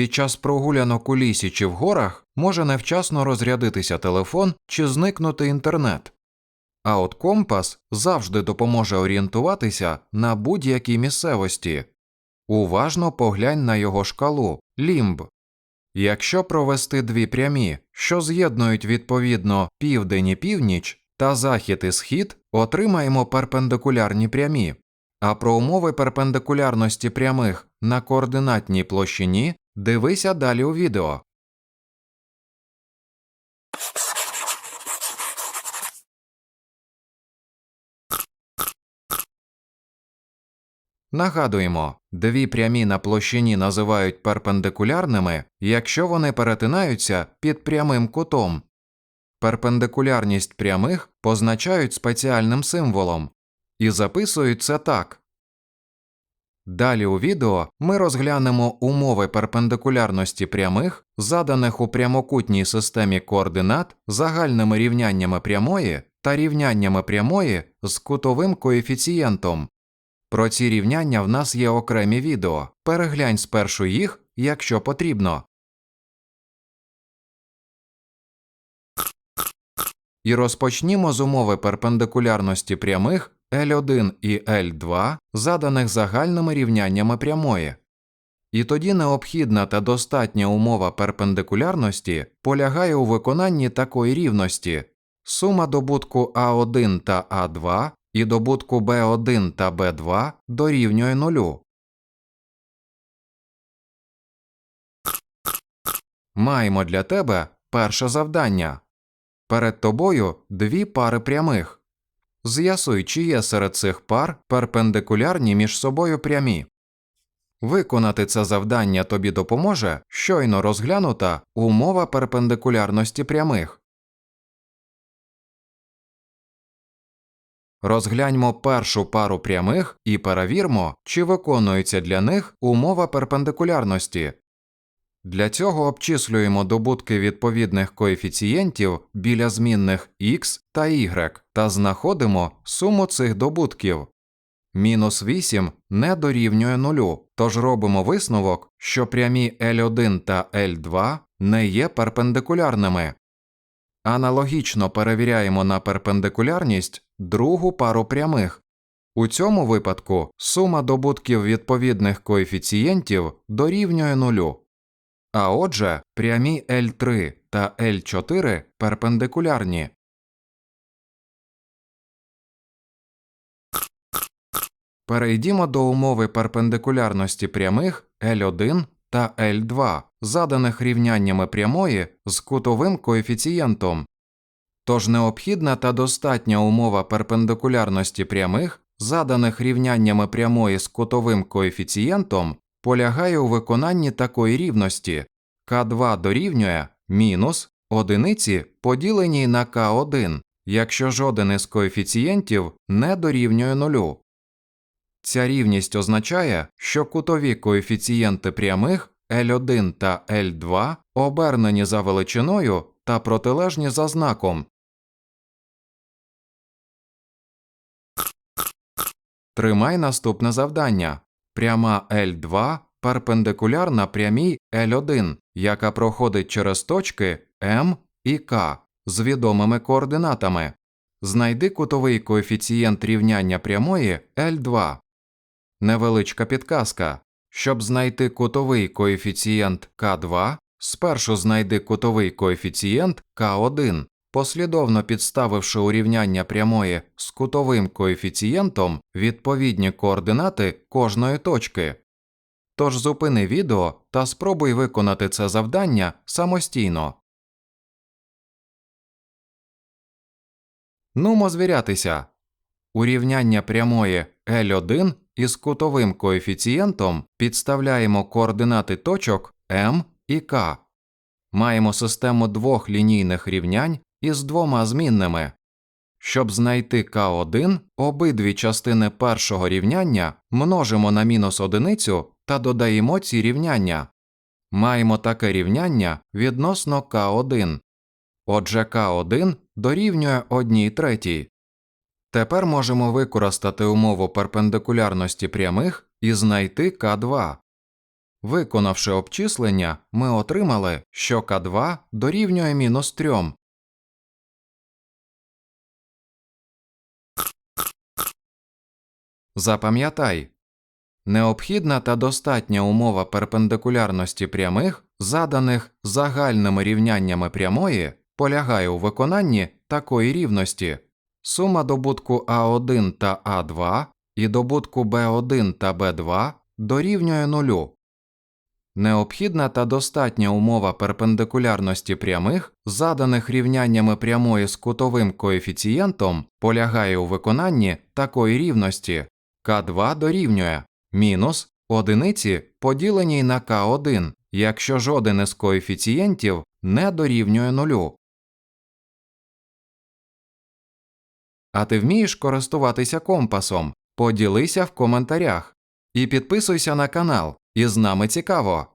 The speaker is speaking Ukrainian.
Під час прогулянок у лісі чи в горах може невчасно розрядитися телефон чи зникнути інтернет. А от компас завжди допоможе орієнтуватися на будь-якій місцевості. Уважно поглянь на його шкалу лімб. Якщо провести дві прямі, що з'єднують відповідно південь і північ та захід і схід, отримаємо перпендикулярні прямі. А про умови перпендикулярності прямих на координатній площині дивися далі у відео. Нагадуємо, дві прямі на площині називають перпендикулярними, якщо вони перетинаються під прямим кутом. Перпендикулярність прямих позначають спеціальним символом і записують це так. Далі у відео ми розглянемо умови перпендикулярності прямих, заданих у прямокутній системі координат загальними рівняннями прямої та рівняннями прямої з кутовим коефіцієнтом. Про ці рівняння в нас є окремі відео. Переглянь спершу їх, якщо потрібно. І розпочнімо з умови перпендикулярності прямих L1 і L2, заданих загальними рівняннями прямої. І тоді необхідна та достатня умова перпендикулярності полягає у виконанні такої рівності сума добутку А1 та А2 і добутку B1 та B2 дорівнює нулю. Маємо для тебе перше завдання. Перед тобою дві пари прямих. З'ясуй, чи є серед цих пар перпендикулярні між собою прямі. Виконати це завдання тобі допоможе щойно розглянута умова перпендикулярності прямих. Розгляньмо першу пару прямих і перевірмо, чи виконується для них умова перпендикулярності. Для цього обчислюємо добутки відповідних коефіцієнтів біля змінних x та y та знаходимо суму цих добутків. Мінус 8 не дорівнює нулю, тож робимо висновок, що прямі L1 та L2 не є перпендикулярними. Аналогічно перевіряємо на перпендикулярність другу пару прямих. У цьому випадку сума добутків відповідних коефіцієнтів дорівнює нулю. А отже, прямі L3 та L4 перпендикулярні. Перейдімо до умови перпендикулярності прямих L1 та L2, заданих рівняннями прямої з кутовим коефіцієнтом. Тож необхідна та достатня умова перпендикулярності прямих, заданих рівняннями прямої з кутовим коефіцієнтом, полягає у виконанні такої рівності К2 дорівнює мінус одиниці поділеній на К1, якщо жоден із коефіцієнтів не дорівнює нулю. Ця рівність означає, що кутові коефіцієнти прямих L1 та L2 обернені за величиною та протилежні за знаком. Тримай наступне завдання. Пряма L2 перпендикулярна прямій L1, яка проходить через точки M і K з відомими координатами. Знайди кутовий коефіцієнт рівняння прямої L2. Невеличка підказка. Щоб знайти кутовий коефіцієнт К2, спершу знайди кутовий коефіцієнт К1, послідовно підставивши у рівняння прямої з кутовим коефіцієнтом відповідні координати кожної точки. Тож зупини відео та спробуй виконати це завдання самостійно. Нумо звірятися. Урівняння прямої L1 із кутовим коефіцієнтом підставляємо координати точок M і K. Маємо систему двох лінійних рівнянь із двома змінними. Щоб знайти К1, обидві частини першого рівняння множимо на мінус одиницю та додаємо ці рівняння. Маємо таке рівняння відносно К1. Отже, К1 дорівнює 1 третій. Тепер можемо використати умову перпендикулярності прямих і знайти К2. Виконавши обчислення, ми отримали, що К2 дорівнює мінус 3. Запам'ятай, необхідна та достатня умова перпендикулярності прямих, заданих загальними рівняннями прямої, полягає у виконанні такої рівності. Сума добутку А1 та А2 і добутку Б1 та Б2 дорівнює нулю. Необхідна та достатня умова перпендикулярності прямих, заданих рівняннями прямої з кутовим коефіцієнтом, полягає у виконанні такої рівності К2 дорівнює мінус одиниці поділеній на К1, якщо жоден із коефіцієнтів не дорівнює нулю. А ти вмієш користуватися компасом? Поділися в коментарях. І підписуйся на канал, і з нами цікаво.